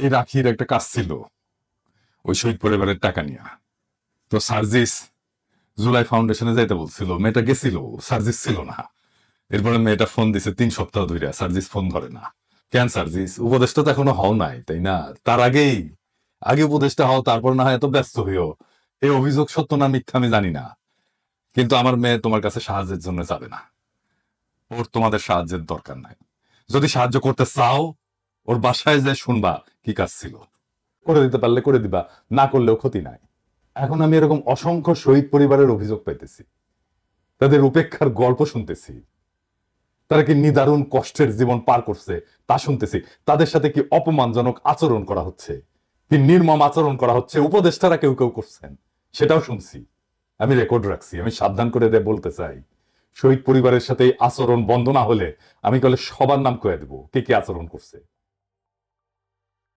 এই রাখির একটা কাজ ছিল। ওই শহীদ পরিবারের টাকা নিয়ে। তো সার্জিস জুলাই ফাউন্ডেশনে যাইতে বলছিল, মেয়েটা গেছিল, সার্জিস ছিল না। এরপরে মেয়েটা ফোন দিছে তিন সপ্তাহ ধরে সার্জিস ফোন ধরে না। কেন সার্জিস? উপদেশটা তো এখনও হও নাই, তাই না? তার আগেই, আগে উপদেশটা হও, তারপর না হয় এত ব্যস্ত হইও। এই অভিযোগ সত্য না মিথ্যা আমি জানি না। কিন্তু আমার মেয়ে তোমার কাছে সাহায্যের জন্য যাবে না। ওর তোমাদের সাহায্যের দরকার নাই। যদি সাহায্য করতে চাও ওর বাসায় যে শুনবা কি কাজ ছিল। করে দিতে পারলে করে দিবা, না করলেও ক্ষতি নাই। এখন আমি এরকম অসংখ্য শহীদ পরিবারের অভিযোগ পাইতেছি। তাদের উপেক্ষার গল্প শুনতেছি। তারা কি নিদারুণ কষ্টের জীবন পার করছে তা শুনতেছি। তাদের সাথে কি অপমানজনক আচরণ করা হচ্ছে? কি নির্মম আচরণ করা হচ্ছে? উপদেষ্টারা কেউ কেউ করছেন। সেটাও শুনছি। আমি রেকর্ড রাখছি, আমি সাবধান করে দিয়ে বলতে চাই। শহীদ পরিবারের সাথে আচরণ বন্ধ না হলে আমি কলে সবার নাম কয়ে দেবো কে কি আচরণ করছে।